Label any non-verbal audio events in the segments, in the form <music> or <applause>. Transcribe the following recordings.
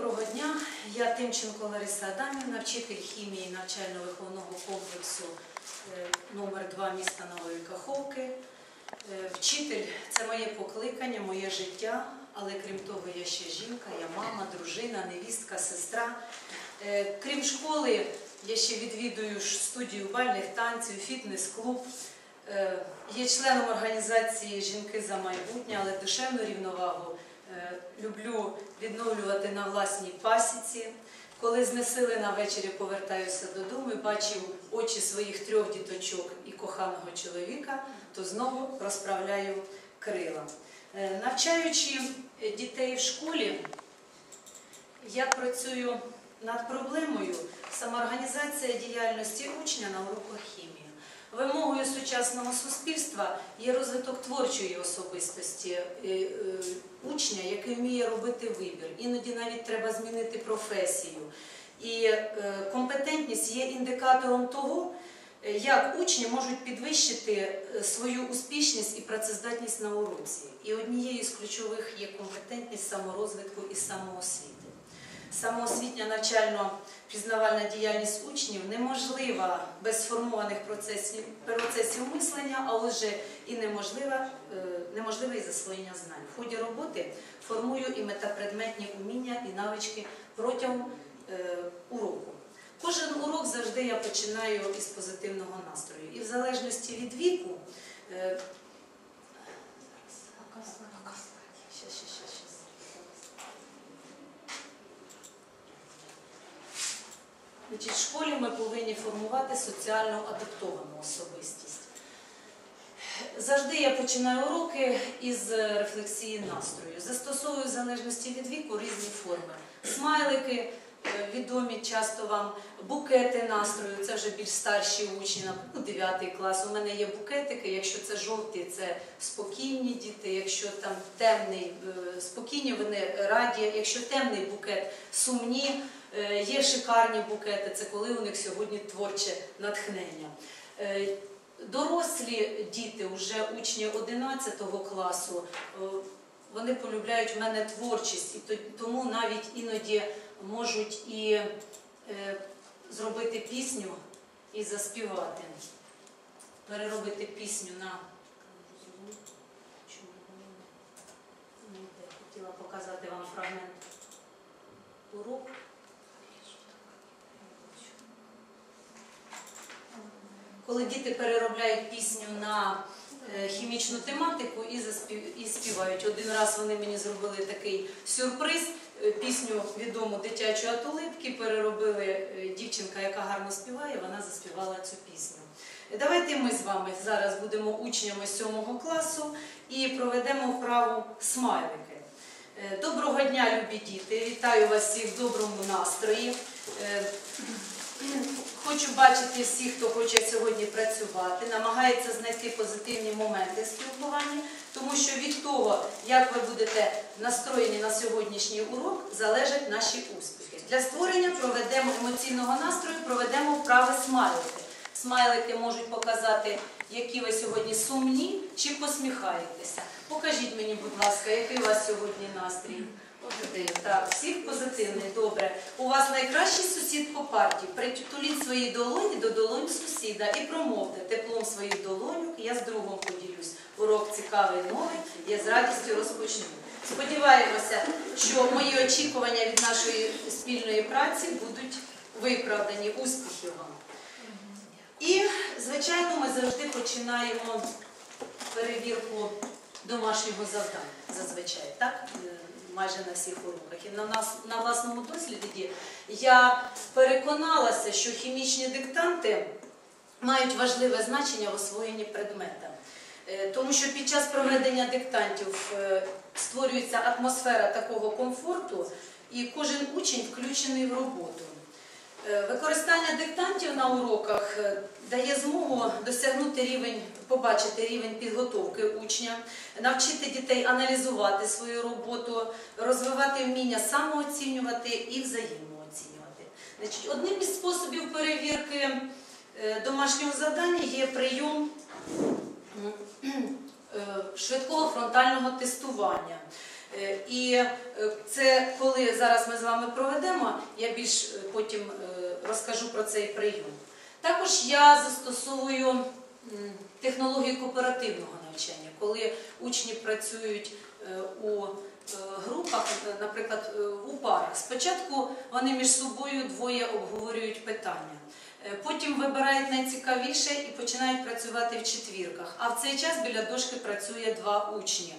Доброго дня. Я Тимченко Лариса Адамівна, вчитель хімії навчально-виховного комплексу е, номер 2 міста Нової Каховки. Е, Вчитель це моє покликання, моє життя, але крім того, я ще жінка, я мама, дружина, невістка, сестра. Е, Крім школи, я ще відвідую студію бальних танців, фітнес-клуб. Є членом організації Жінки за майбутнє, але душевну рівновагу люблю відновлювати на власній пасіці. Коли знесилена ввечері повертаюся додому і бачив очі своїх трьох діточок і коханого чоловіка, то знову розправляю крила. Е, Навчаючи е, дітей в школі, я працюю над проблемою самоорганізація діяльності учня на уроках хімії. Вимогою сучасного суспільства є розвиток творчої особистості е, е, учня, який вміє робити вибір. Іноді навіть треба змінити професію. І е, компетентність є індикатором того, як учні можуть підвищити свою успішність і працездатність на уроці. І однією з ключових є компетентність саморозвитку і самоосвіти. Самоосвітня навчально-пізнавальна діяльність учнів неможлива без сформованих процесів, процесів мислення, а отже і е, неможливе і засвоєння знань. В ході роботи формую і метапредметні уміння і навички протягом е, уроку. Кожен урок завжди я починаю із позитивного настрою. І в залежності від віку. е, Значить, в школі ми повинні формувати соціально адаптовану особистість. Завжди я починаю уроки із рефлексії настрою. Застосовую в залежності від віку різні форми. Смайлики, е, відомі часто вам, букети настрою, це вже більш старші учні, наприклад, 9 клас. У мене є букетики, якщо це жовті, це спокійні діти, якщо там темний, е, спокійні, вони раді, якщо темний букет сумні. Е, Є шикарні букети, це коли у них сьогодні творче натхнення. Е, Дорослі діти, вже учні 11 класу, е, вони полюбляють в мене творчість, і тому навіть іноді можуть і зробити пісню і заспівати, переробити пісню на хотіла показати вам фрагмент уроку. Коли діти переробляють пісню на е, хімічну тематику і, заспів... і співають. Один раз вони мені зробили такий сюрприз. е, Пісню відому дитячу атулипки переробили е, дівчинка, яка гарно співає, вона заспівала цю пісню. Давайте ми з вами зараз будемо учнями 7 класу і проведемо вправу смайлики. Доброго дня, любі діти! Вітаю вас всіх в доброму настрої. Хочу бачити всіх, хто хоче сьогодні працювати, намагається знайти позитивні моменти в спілкуванні, тому що від того, як ви будете настроєні на сьогоднішній урок, залежать наші успіхи. Для створення проведемо емоційного настрою, проведемо вправи смайлики. Смайлики можуть показати, які ви сьогодні сумні чи посміхаєтеся. Покажіть мені, будь ласка, який у вас сьогодні настрій? Так, всіх позитивний, добре. У вас найкращий сусід по парті. Притуліть свої долоні до долонь сусіда і промовте теплом своїх долоньок, я з другом поділюсь. Урок цікавий новий, я з радістю розпочну. Сподіваємося, що мої очікування від нашої спільної праці будуть виправдані. Успіхів вам! І, звичайно, ми завжди починаємо перевірку домашнього завдання. Зазвичай, так? Майже на всіх уроках. І на, нас, на власному досліді я переконалася, що хімічні диктанти мають важливе значення в освоєнні предмета. Е, Тому що під час проведення диктантів е, створюється атмосфера такого комфорту, і кожен учень включений в роботу. Е, Використання диктантів на уроках е, дає змогу досягнути рівень, побачити рівень підготовки учня, навчити дітей аналізувати свою роботу, розвивати вміння самооцінювати і взаємооцінювати. Значить, одним із способів перевірки е, домашнього завдання є прийом швидкого фронтального тестування. І це коли зараз ми з вами проведемо, я більш потім розкажу про цей прийом. Також я застосовую технологію кооперативного навчання, коли учні працюють е, у е, групах, е, наприклад, у парах. Спочатку вони між собою двоє обговорюють питання. Потім вибирають найцікавіше і починають працювати в четвірках. А в цей час біля дошки працює два учні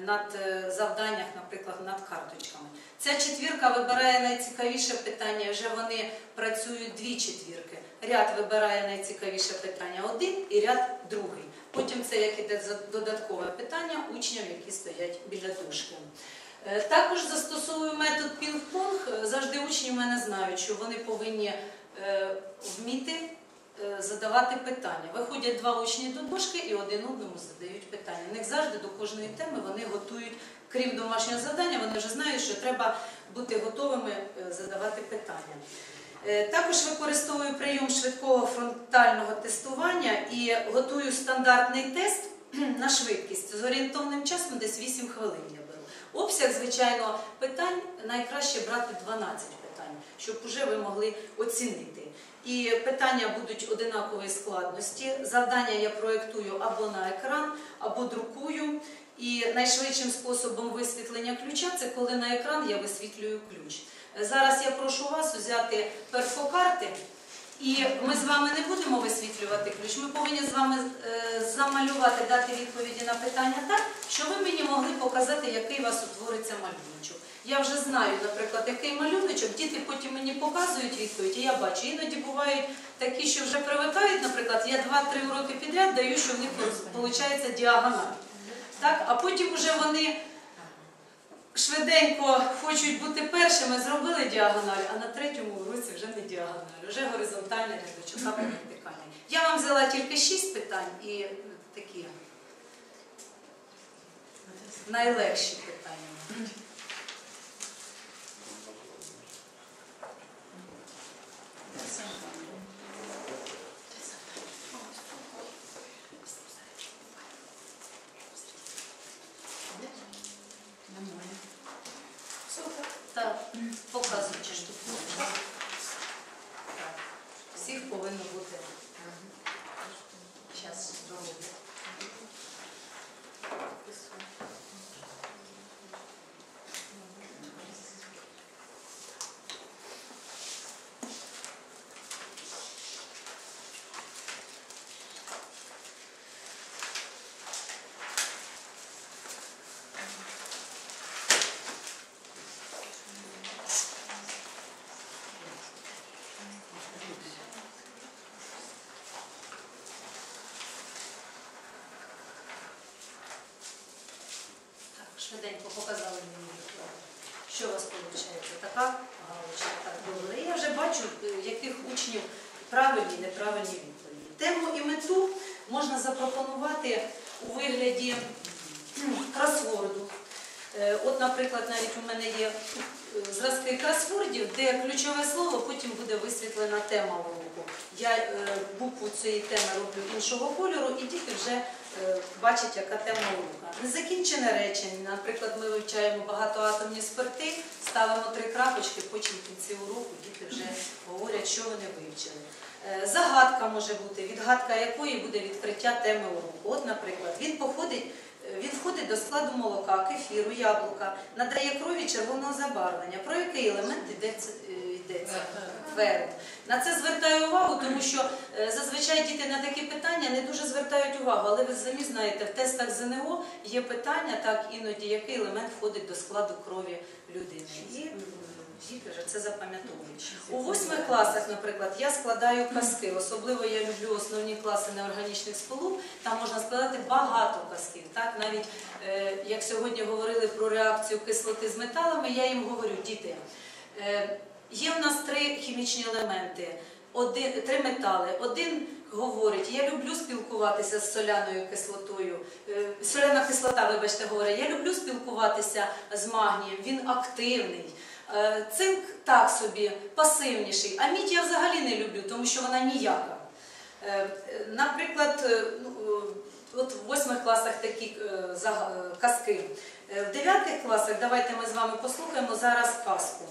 над е, завданнях, наприклад, над карточками. Ця четвірка вибирає найцікавіше питання, вже вони працюють дві четвірки. Ряд вибирає найцікавіше питання один і ряд другий. Потім це як іде додаткове питання учням, які стоять біля дошки. Е, Також застосовую метод пінг-понг. Е, Завжди учні мене знають, що вони повинні вміти задавати питання. Виходять два учні до дошки і один одному задають питання. Них завжди до кожної теми вони готують, крім домашнього завдання, вони вже знають, що треба бути готовими е, задавати питання. Е, Також використовую прийом швидкого фронтального тестування і готую стандартний тест <clears throat> на швидкість з орієнтовним часом десь 8 хвилин я беру. Обсяг, звичайно, питань найкраще брати 12 питань, щоб вже ви могли оцінити. І питання будуть одинакової складності. Завдання я проєктую або на екран, або друкую. І найшвидшим способом висвітлення ключа це коли на екран я висвітлюю ключ. Зараз я прошу вас взяти перфокарти, і ми з вами не будемо висвітлювати ключ. Ми повинні з вами е, замалювати, дати відповіді на питання так, що ви мені могли показати, який у вас утвориться малюночок. Я вже знаю, наприклад, який малюночок, діти потім мені показують відповідь, і я бачу. Іноді бувають такі, що вже привикають, наприклад, я 2-3 уроки підряд даю, що в них виходить діагональ. А потім вже вони швиденько хочуть бути першими, зробили діагональ, а на третьому уроці вже не діагональ, вже горизонтальна рядочок або вертикальний. Я вам взяла тільки шість питань і такі найлегші питання. Супер. Так, показуючи штуку. Всіх повинно бути час здоров'я. Так, швиденько показали мені, що у вас виходить. Така галочка. Так, добре. Я вже бачу, е, яких учнів правильні, і неправильні відповіді. Тему і мету можна запропонувати у вигляді кхм, кросворду. Е, От, наприклад, навіть у мене є е, зразки кросвордів, де ключове слово потім буде висвітлена тема уроку. Я е, букву цієї теми роблю іншого кольору, і діти вже е, бачать, яка тема урока. Незакінчене речення. Наприклад, ми вивчаємо багатоатомні спирти, ставимо три крапочки, потім в кінці уроку діти вже говорять, що вони вивчили. Е, Загадка може бути, відгадка якої буде відкриття теми уроку. От, наприклад, він походить. Він входить до складу молока, кефіру, яблука, надає крові червоного забарвлення. Про який елемент йдеться? Ферм. На це звертаю увагу, тому що е, зазвичай діти на такі питання не дуже звертають увагу, але ви самі знаєте, в тестах ЗНО є питання, так іноді, який елемент входить до складу крові людини. І діти вже це запам'ятовують. У восьмих класах, наприклад, я складаю казки. Особливо я люблю основні класи неорганічних сполук. Там можна складати багато казків. Так, навіть е, як сьогодні говорили про реакцію кислоти з металами, я їм говорю, діти. Є в нас три хімічні елементи, один, три метали. Один говорить, я люблю спілкуватися з соляною кислотою. Е, Соляна кислота, вибачте, говорить, я люблю спілкуватися з магнієм, він активний. Е, Цинк так собі, пасивніший. А мідь я взагалі не люблю, тому що вона ніяка. Е, Наприклад, ну, от в восьмих класах такі казки. В дев'ятих класах давайте ми з вами послухаємо зараз казку.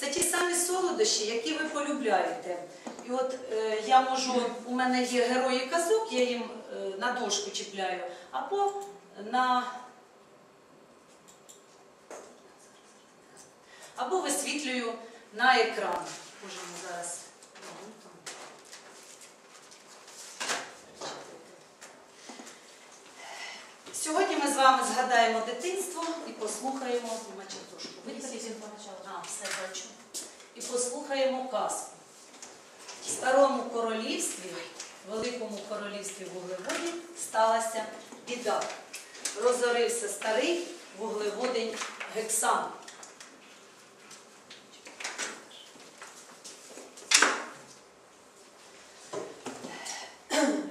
Це ті самі солодощі, які ви полюбляєте. І от е, я можу, у мене є герої казок, я їм е, на дошку чіпляю, або на або висвітлюю на екран. Можемо зараз. Сьогодні ми з вами згадаємо дитинство і послухаємо Маче, трошки. А, все бачу. І послухаємо казку. В старому королівстві, великому королівстві вуглеводів, сталася біда. Розорився старий вуглеводень Гексан.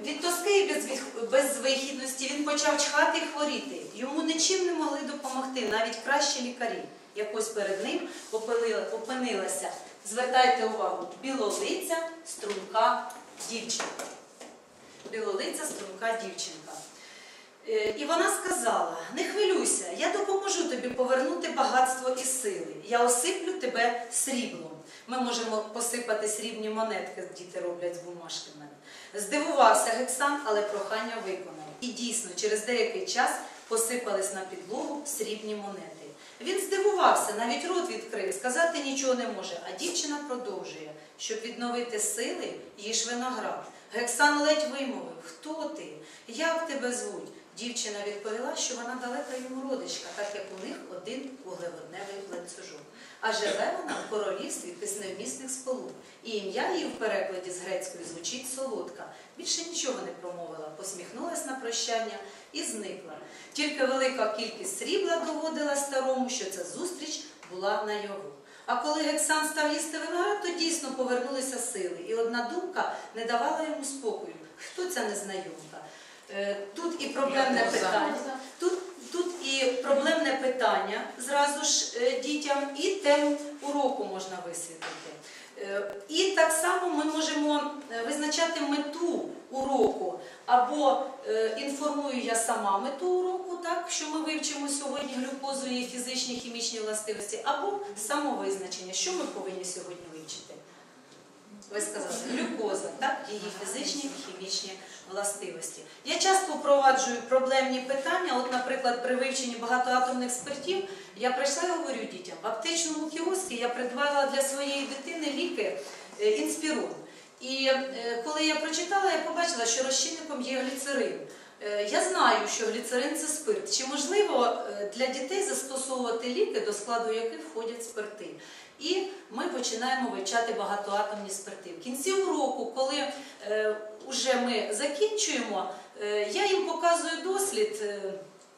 Від тоски і безвих- безвихідності він почав чхати і хворіти. Йому нічим не могли допомогти, навіть кращі лікарі. Якось перед ним опинилася, звертайте увагу, білолиця, струнка дівчинка. Білолиця, струнка дівчинка. Е, І вона сказала: не хвилюйся, я допоможу тобі повернути багатство і сили. Я осиплю тебе сріблом. Ми можемо посипати срібні монетки, діти роблять з бумажки мене. Здивувався Гексан, але прохання виконав. І дійсно, через деякий час посипались на підлогу срібні монети. Він здивувався, навіть рот відкрив, сказати нічого не може. А дівчина продовжує, щоб відновити сили, їж виноград. Гексан ледь вимовив: Хто ти? Як тебе звуть? Дівчина відповіла, що вона далека йому родичка, так як у них один вуглеводневий ланцюжок. А живе вона в королівстві кисневмісних сполук. І ім'я її в перекладі з грецької звучить солодка. Більше нічого не промовила, посміхнулась на прощання і зникла. Тільки велика кількість срібла доводила старому, що ця зустріч була на його. А коли Гексан став їсти виноград, то дійсно повернулися сили. І одна думка не давала йому спокою. Хто ця незнайомка? Е, Тут і проблемне питання. Тут, тут і проблемне питання зразу ж е, дітям, і тему уроку можна висвітлити. Е, І так само ми можемо е, визначати мету уроку, або інформую я сама мету уроку, так, що ми вивчимо сьогодні глюкозу і фізичні хімічні властивості, або самовизначення, що ми повинні сьогодні вивчити. Ви сказали, глюкоза, так, її фізичні і хімічні властивості. Я часто впроваджую проблемні питання. От, наприклад, при вивченні багатоатомних спиртів я прийшла і говорю дітям, в аптечному кіоскі я придбала для своєї дитини ліки е, інспірон. І е, коли я прочитала, я побачила, що розчинником є гліцерин. Е, Я знаю, що гліцерин це спирт. Чи можливо для дітей застосовувати ліки, до складу яких входять спирти? І ми починаємо вивчати багатоатомні спирти. В кінці уроку, коли е, вже ми закінчуємо, е, я їм показую дослід, е,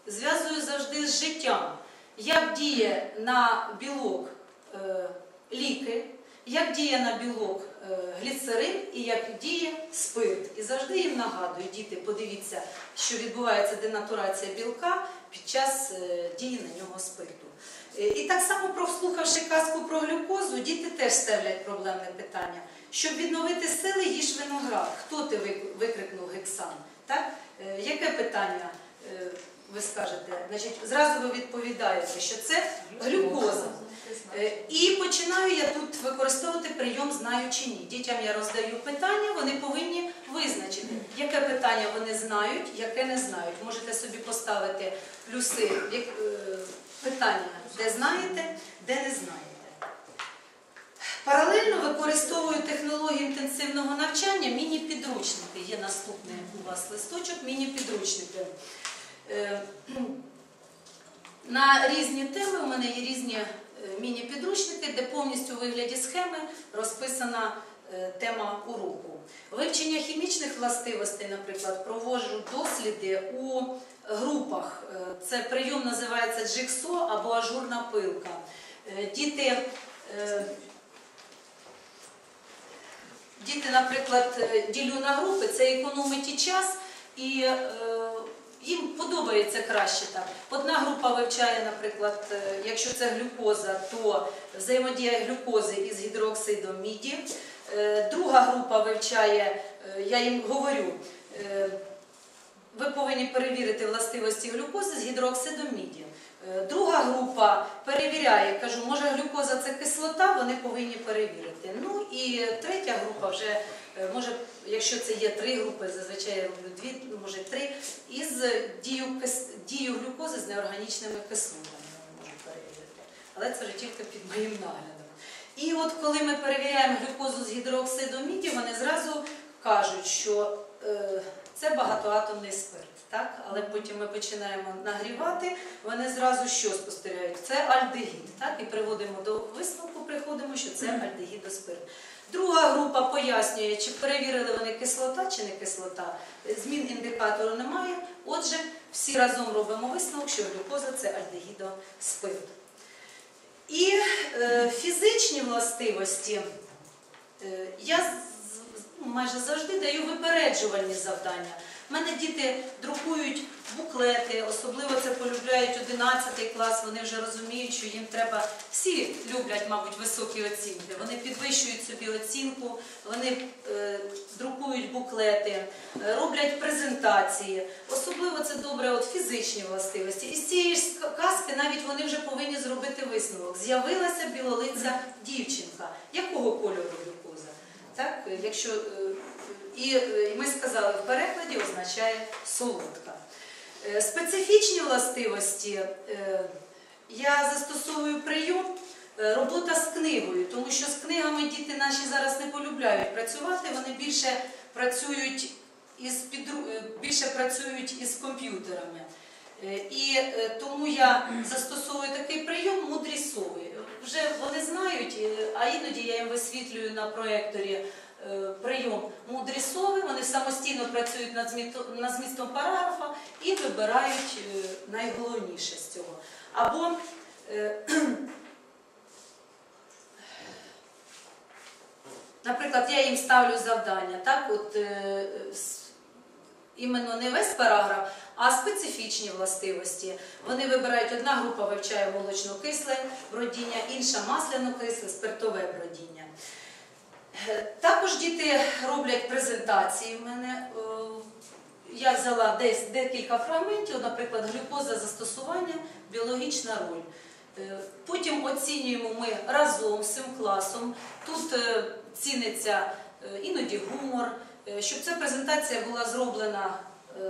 зв'язую завжди з життям, як діє на білок е, ліки, як діє на білок е, гліцерин і як діє спирт. І завжди їм нагадую, діти, подивіться, що відбувається денатурація білка під час е, дії на нього спирту. Е, І так само, прослухавши казку про глюкозу, діти теж ставлять проблемне питання. Щоб відновити сили, їж виноград. Хто ти викрикнув Гексан? Так? Е, Яке питання е, ви скажете? Значить, зразу ви відповідаєте, що це глюкоза. І починаю я тут використовувати прийом знаю чи ні. Дітям я роздаю питання, вони повинні визначити, яке питання вони знають, яке не знають. Можете собі поставити плюси питання, де знаєте, де не знаєте. Паралельно використовую технологію інтенсивного навчання міні-підручники. Є наступний у вас листочок, міні-підручники. Е, <clears throat> На різні теми у мене є різні е, міні-підручники, де повністю у вигляді схеми розписана е, тема уроку. Вивчення хімічних властивостей, наприклад, проводжу досліди у групах. Е, Це прийом називається джиксо або ажурна пилка. Е, Діти, е, діти, наприклад, ділю на групи, це економить і час і. їм подобається краще так. Одна група вивчає, наприклад, якщо це глюкоза, то взаємодія глюкози із гідроксидом міді. Друга група вивчає, я їм говорю, ви повинні перевірити властивості глюкози з гідроксидом. Е, Друга група перевіряє, кажу, може глюкоза це кислота, вони повинні перевірити. Ну і третя група вже е, може, якщо це є три групи, зазвичай я роблю дві, ну, може три, із дію, дію глюкози з неорганічними кислотами можуть перевірити. Але це вже тільки під моїм наглядом. І от коли ми перевіряємо глюкозу з гідроксидом вони зразу кажуть, що е, це багатоатомний спирт. Так? Але потім ми починаємо нагрівати, вони зразу що спостерігають? Це альдегід. Так? І приводимо до висновку, приходимо, що це альдегідоспирт. Друга група пояснює, чи перевірили вони кислота чи не кислота. Змін індикатору немає. Отже, всі разом робимо висновок, що глюкоза це альдегідоспирт. І е, фізичні властивості е, я майже завжди даю випереджувальні завдання. У мене діти друкують буклети, особливо це полюбляють 11 клас. Вони вже розуміють, що їм треба всі люблять, мабуть, високі оцінки. Вони підвищують собі оцінку, вони е, друкують буклети, е, роблять презентації. Особливо це добре, от фізичні властивості. І з цієї ж казки навіть вони вже повинні зробити висновок. З'явилася білолиця дівчинка. Якого кольору? Так, якщо е, і і ми сказали, в перекладі означає солодка. Е, Специфічні властивості е, я застосовую прийом робота з книгою, тому що з книгами діти наші зараз не полюбляють працювати, вони більше працюють із підру- більше працюють із комп'ютерами. І тому я застосовую такий прийом мудрі сови. Вже вони знають, а іноді я їм висвітлюю на проєкторі е, прийом мудрі сови. Вони самостійно працюють над змістом, параграфа і вибирають е, найголовніше з цього. Або е, <clears throat> Наприклад, я їм ставлю завдання, так, от іменно не весь параграф, а специфічні властивості. Вони вибирають, одна група вивчає молочно-кисле бродіння, інша масляно-кисле, спиртове бродіння. Е, Також діти роблять презентації в мене. Я взяла десь декілька фрагментів, наприклад, глюкоза застосування, біологічна роль. Е, Потім оцінюємо ми разом з цим класом. Тут е, ціниться іноді гумор, щоб ця презентація була зроблена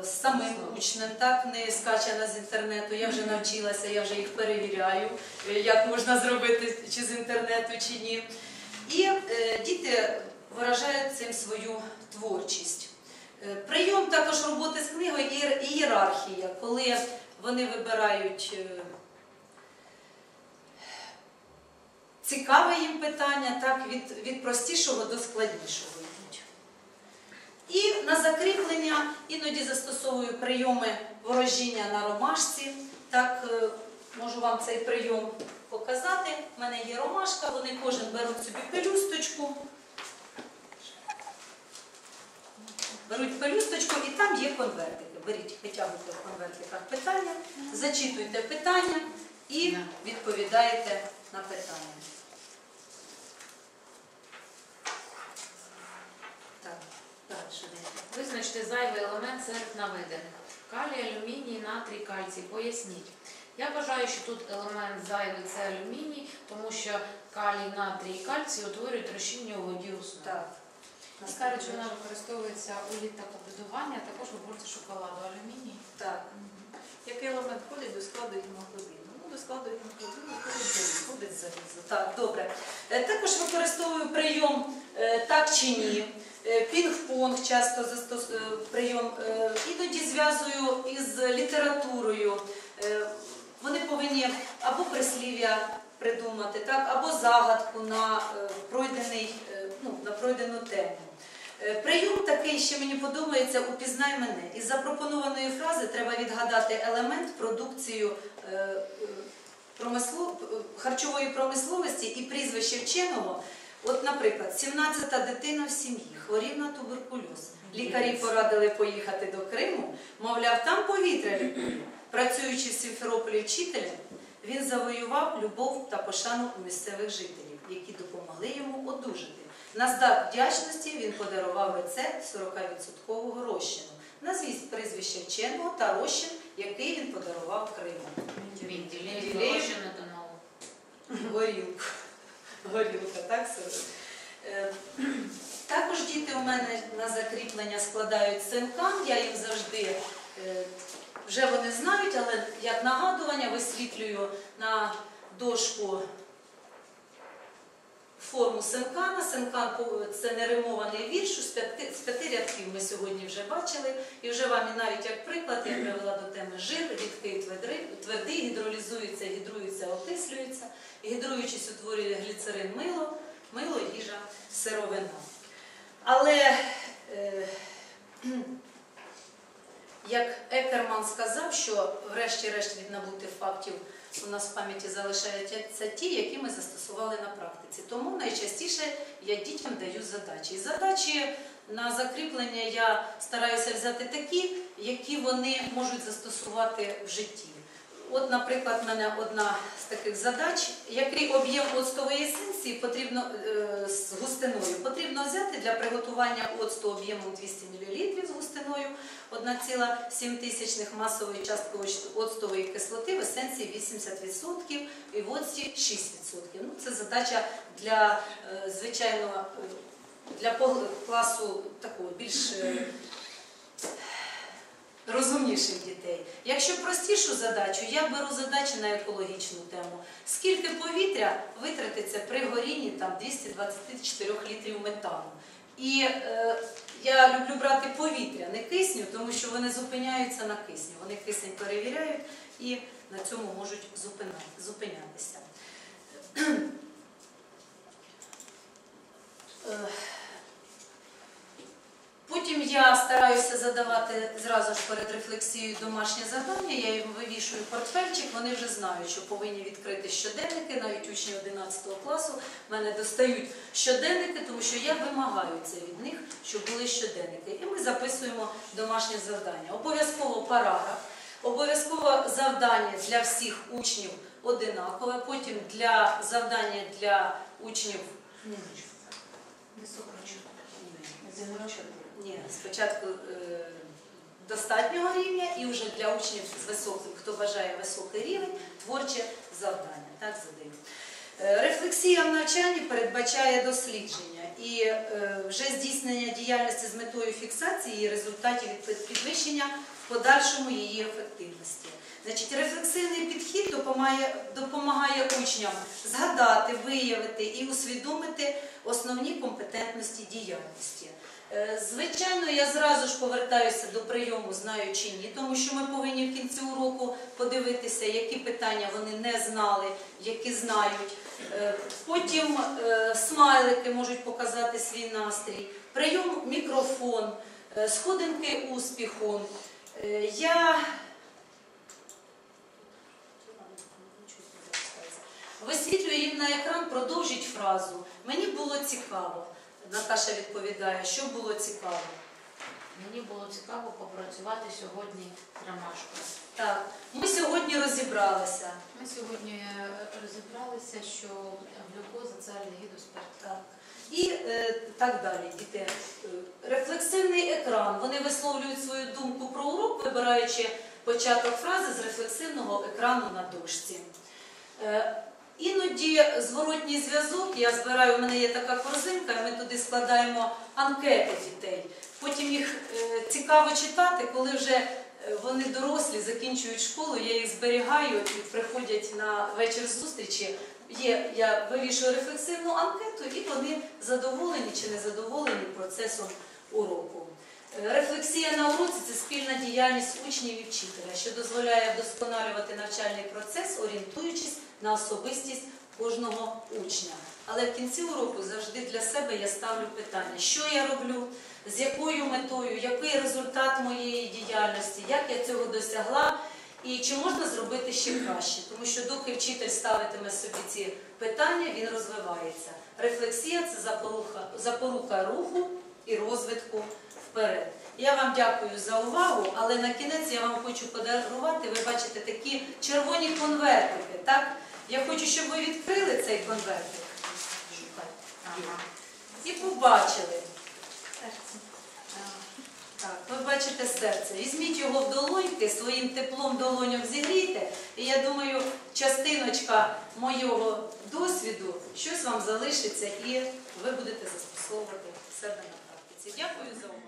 самим учнем, так не скачана з інтернету. Я вже навчилася, я вже їх перевіряю, е, як можна зробити чи з інтернету, чи ні. І е, діти виражають цим свою творчість. Е, Прийом також роботи з книгою і ієрархія, коли вони вибирають е, цікаве їм питання, так, від, від простішого до складнішого. І на закріплення іноді застосовую прийоми ворожіння на ромашці. Так, е, можу вам цей прийом показати. У мене є ромашка, вони кожен беруть собі пелюсточку. Беруть пелюсточку і там є конвертики. Беріть, витягуйте в конвертиках питання, зачитуйте питання і відповідаєте на питання. Так, так, швиденько. Визначте зайвий елемент серед наведених. Калій, алюміній, натрій, кальцій. Поясніть. Я вважаю, що тут елемент зайвий це алюміній, тому що калій, натрій і кальцій утворюють розчинні у воді основи. Так. Така речовина використовується у літакобудування, а також у борті шоколаду алюміній. Так. Який елемент входить до складу гемоглобіну? До складу добре. Е, Також використовую прийом е, так чи ні. Е, Пінг-понг часто застос... прийом. Іноді зв'язую із літературою. Вони повинні або прислів'я придумати, або загадку на ну, на пройдену тему. Прийом такий, що мені подобається, упізнай мене. Із запропонованої фрази треба відгадати елемент, продукцію е, е, харчової промисловості і прізвище вченого. От, наприклад, 17-та дитина в сім'ї хворів на туберкульоз. Лікарі порадили поїхати до Криму, мовляв, там повітря лікує. Працюючи в Сімферополі вчителем, він завоював любов та пошану у місцевих жителів, які допомогли йому одужати. На знак вдячності він подарував рецепт 40% розчину. Назвіть прізвище вченого та розчин, який він подарував Криму. Він это. Горілку. Горілка, так? Е, Також діти у мене на закріплення складають синкам, я їм завжди, е, вже вони знають, але як нагадування висвітлюю на дошку форму синкана. Синкан по- це неримований вірш з п'яти, з п'яти рядків ми сьогодні вже бачили. І вже вам і навіть як приклад я привела до теми жир, рідкий твердий гідролізується, гідрується, окислюється. Гідруючись, утворює гліцерин мило, мило, їжа, сировина. Але е, як Екерман сказав, що врешті-решт від набутих фактів у нас в пам'яті залишаються ті, які ми застосували на практиці. Тому найчастіше я дітям даю задачі. І задачі на закріплення я стараюся взяти такі, які вони можуть застосувати в житті. От, наприклад, в мене одна з таких задач, який об'єм оцтової есенції потрібно е, з густиною? Потрібно взяти для приготування оцту об'ємом 200 мл з густиною. 1,7 тисячних масової частки оцтової кислоти в есенції 80% і в оцті 6%. Ну, це задача для, е, звичайно, е, для класу такого більш е, розумніших дітей. Якщо простішу задачу, я беру задачі на екологічну тему. Скільки повітря витратиться при горінні там 224 літрів метану? І е, я люблю брати повітря, не кисню, тому що вони зупиняються на кисню. Вони кисень перевіряють і на цьому можуть зупиня- зупинятися. <clears throat> Потім я стараюся задавати зразу ж перед рефлексією домашнє завдання. Я їм вивішую портфельчик. Вони вже знають, що повинні відкрити щоденники. Навіть учні 11 класу в мене достають щоденники, тому що я вимагаю це від них, щоб були щоденники. І ми записуємо домашнє завдання. Обов'язково параграф, обов'язково завдання для всіх учнів одинакове. Потім для завдання для учнів. Ні, ні, спочатку е, достатнього рівня і вже для учнів з високим, хто бажає високий рівень, творче завдання. Так задаю. Е, Рефлексія в навчанні передбачає дослідження і е, вже здійснення діяльності з метою фіксації її результатів і під- підвищення в подальшому її ефективності. Значить, рефлексивний підхід допомагає, допомагає учням згадати, виявити і усвідомити основні компетентності діяльності. Е, Звичайно, я зразу ж повертаюся до прийому знаю чи ні, тому що ми повинні в кінці уроку подивитися, які питання вони не знали, які знають. Е, Потім е, смайлики можуть показати свій настрій, прийом мікрофон, сходинки успіху. Я висвітлюю їм на екран, продовжіть фразу. Мені було цікаво. Наташа відповідає, що було цікаво. Мені було цікаво попрацювати сьогодні з ромашкою. Так, ми сьогодні розібралися. Ми сьогодні е, розібралися, що глюкоза це альдегідоспирт. Так. І е, так далі, діти. Е, Рефлексивний екран. Вони висловлюють свою думку про урок, вибираючи початок фрази з рефлексивного екрану на дошці. Е, Іноді зворотній зв'язок, я збираю, у мене є така корзинка, ми туди складаємо анкети дітей. Потім їх е, цікаво читати, коли вже е, вони дорослі, закінчують школу, я їх зберігаю і приходять на вечір зустрічі. Є, я вирішую рефлексивну анкету, і вони задоволені чи не задоволені процесом уроку. Рефлексія на уроці це спільна діяльність учнів і вчителя, що дозволяє вдосконалювати навчальний процес, орієнтуючись на особистість кожного учня. Але в кінці уроку завжди для себе я ставлю питання, що я роблю, з якою метою, який результат моєї діяльності, як я цього досягла, і чи можна зробити ще краще. Тому що доки вчитель ставитиме собі ці питання, він розвивається. Рефлексія це запорука, запорука руху і розвитку вперед. Я вам дякую за увагу, але на кінець я вам хочу подарувати. Ви бачите такі червоні конвертики. Так? Я хочу, щоб ви відкрили цей конвертик. Ага. і побачили. Так, ви бачите серце. Візьміть його в долоньки, своїм теплом долоньок зігрійте. І я думаю, частиночка моєго досвіду щось вам залишиться і ви будете застосовувати в себе на практиці. Дякую за увагу.